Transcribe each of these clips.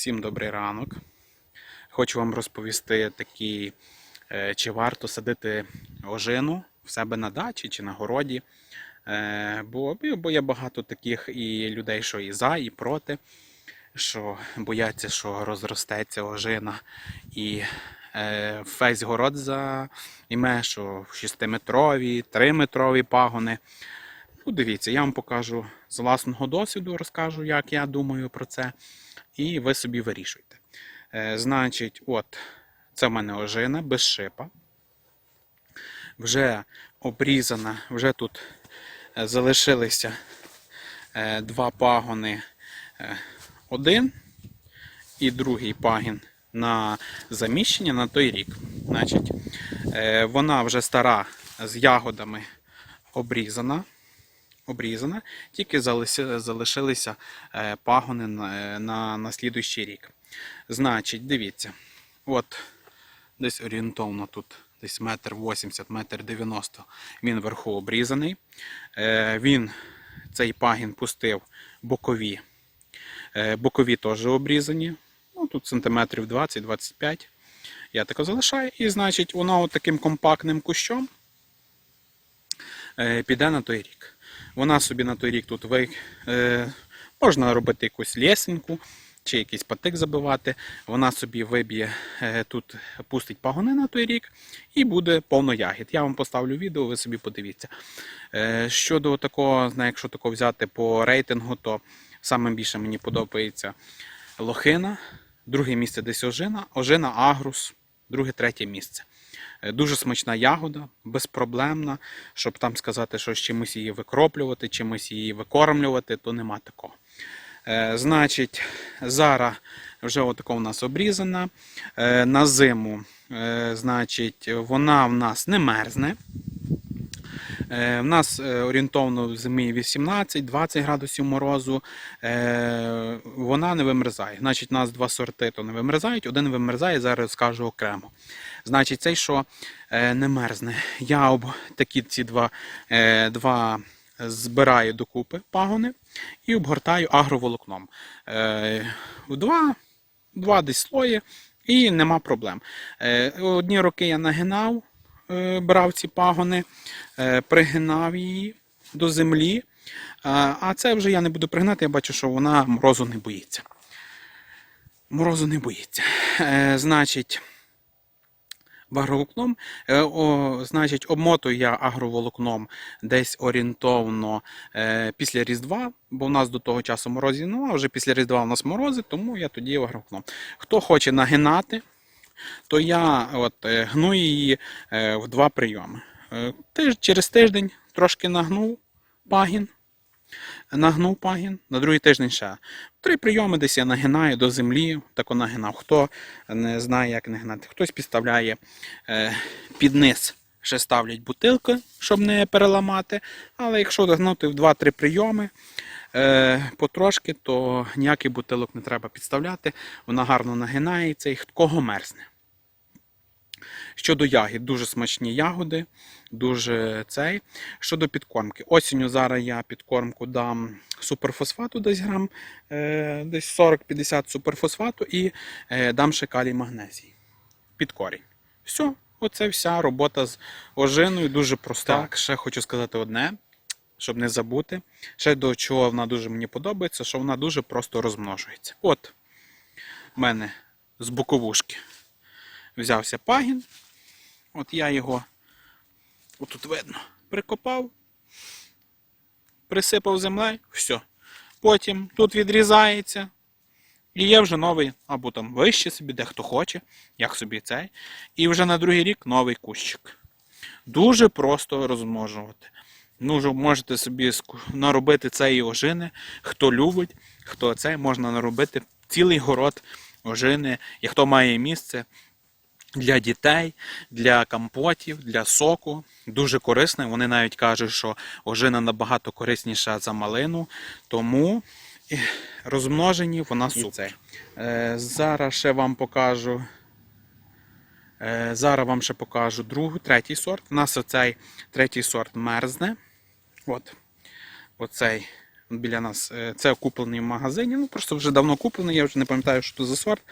Всім добрий ранок. Хочу вам розповісти такі, е, чи варто садити ожину в себе на дачі чи на городі. Е, Бо, бо є багато таких і людей, що і за, і проти, що бояться, що розростеться ожина і е, весь город займе, що 6-метрові, 3-метрові пагони. Ну, дивіться, я вам покажу з власного досвіду, розкажу, як я думаю про це, і ви собі вирішуйте. Е, значить, от, це в мене ожина без шипа. Вже обрізана, вже тут е, залишилися е, два пагони. Е, один і другий пагін на заміщення на той рік. Значить, е, вона вже стара з ягодами обрізана обрізана, тільки залишилися е, пагони на, на, на рік. Значить, дивіться, от десь орієнтовно тут десь метр 80, метр 90 він вверху обрізаний. Е, Він цей пагін пустив бокові. Е, Бокові теж обрізані. Ну, тут сантиметрів 20-25. Я тако залишаю. І значить, воно таким компактним кущом е, піде на той рік. Вона собі на той рік тут ви, е, можна робити якусь лєсеньку чи якийсь патик забивати. Вона собі виб'є е, тут, пустить пагони на той рік і буде повно ягід. Я вам поставлю відео, ви собі подивіться. Е, щодо такого, якщо тако взяти по рейтингу, то саме більше мені подобається лохина, друге місце десь ожина, ожина агрус, друге, третє місце. Е, Дуже смачна ягода, безпроблемна. Щоб там сказати, що з чимось її викроплювати, чимось її викормлювати, то нема такого. Е, Значить, зараз вже отако у нас обрізана. Е, На зиму, значить, вона в нас не мерзне. Е, В нас е, орієнтовно в зимі 18-20 градусів морозу. Е, Вона не вимерзає. Значить, у нас два сорти то не вимерзають, один вимерзає, зараз скажу окремо. Значить, цей, що е, не мерзне. Я об такі ці два, е, два збираю докупи пагони і обгортаю агроволокном. Е, Два, два десь слої і нема проблем. Е, Одні роки я нагинав, е, брав ці пагони, е, пригинав її до землі. Е, А це вже я не буду пригинати, я бачу, що вона морозу не боїться. Морозу не боїться. Е, Значить, агроволокном, е, о, значить, обмотую я агроволокном десь орієнтовно е, після Різдва, бо в нас до того часу морозів ну, а вже після Різдва у нас морози, тому я тоді агроволокном. Хто хоче нагинати, то я от, е, гну її е, в два прийоми. Е, через тиждень трошки нагнув пагін, нагнув пагін, на другий тиждень ще. Три прийоми десь я нагинаю до землі, тако нагинав. Хто не знає, як нагинати. Хтось підставляє під низ, ще ставлять бутилки, щоб не переламати. Але якщо нагнути в 2-3 прийоми потрошки, то ніякий бутилок не треба підставляти. Вона гарно нагинається і кого мерзне. Щодо ягід, дуже смачні ягоди, дуже цей. Щодо підкормки. Осінню зараз я підкормку дам суперфосфату десь грам, е, десь 40-50 суперфосфату і е, дам ще калій магнезій. Під корінь. Все, оце вся робота з ожиною дуже проста. Так, ще хочу сказати одне, щоб не забути. Ще до чого вона дуже мені подобається, що вона дуже просто розмножується. От, в мене з боковушки взявся пагін. От я його, отут видно, прикопав, присипав землею, все. Потім тут відрізається. І є вже новий, або там вище собі, де хто хоче, як собі цей. І вже на другий рік новий кущик. Дуже просто розмножувати. Ну, можете собі наробити цієї ожини. Хто любить, хто це, можна наробити цілий город ожини, і хто має місце для дітей, для компотів, для соку. Дуже корисне. Вони навіть кажуть, що ожина набагато корисніша за малину. Тому розмножені вона супер. Е, зараз ще вам покажу. Е, зараз вам ще покажу другу, третій сорт. У нас оцей третій сорт мерзне. От. Оцей біля нас. Е, Це куплений в магазині. Ну просто вже давно куплений, я вже не пам'ятаю, що це за сорт.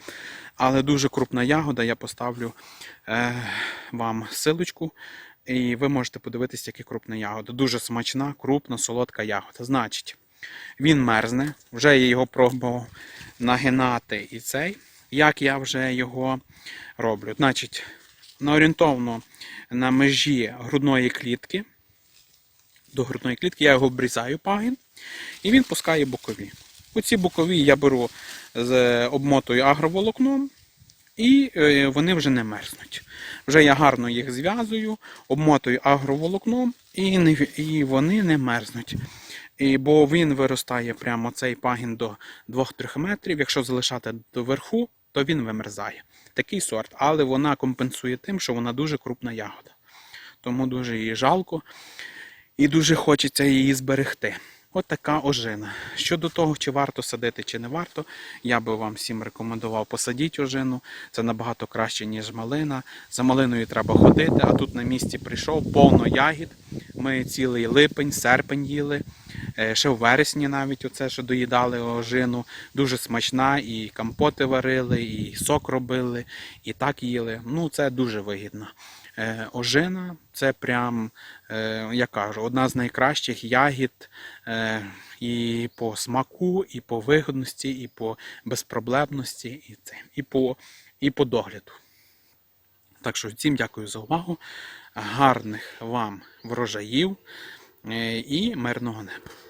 Але дуже крупна ягода. Я поставлю е, вам силочку. І ви можете подивитися, яка крупна ягода. Дуже смачна, крупна, солодка ягода. Значить, він мерзне. Вже я його пробував нагинати і цей. Як я вже його роблю? Значить, на орієнтовно на межі грудної клітки. До грудної клітки я його обрізаю пагін, і він пускає бокові. Оці бокові я беру з обмотою агроволокном, і е, вони вже не мерзнуть. Вже я гарно їх зв'язую, обмотую агроволокном, і, не, і вони не мерзнуть. І, бо він виростає прямо цей пагін до 2-3 метрів. Якщо залишати до верху, то він вимерзає. Такий сорт, але вона компенсує тим, що вона дуже крупна ягода. Тому дуже її жалко і дуже хочеться її зберегти. От така ожина. Щодо того, чи варто садити, чи не варто, я би вам всім рекомендував посадіть ожину. Це набагато краще, ніж малина. За малиною треба ходити, а тут на місці прийшов повно ягід. Ми цілий липень, серпень їли. Е, Ще в вересні навіть оце, що доїдали ожину. Дуже смачна, і компоти варили, і сок робили, і так їли. Ну, це дуже вигідно. Е, Ожина це прям, е, я кажу, одна з найкращих ягід і по смаку, і по вигодності, і по безпроблемності, і, це, і, по, і по догляду. Так що всім дякую за увагу. Гарних вам врожаїв і мирного неба.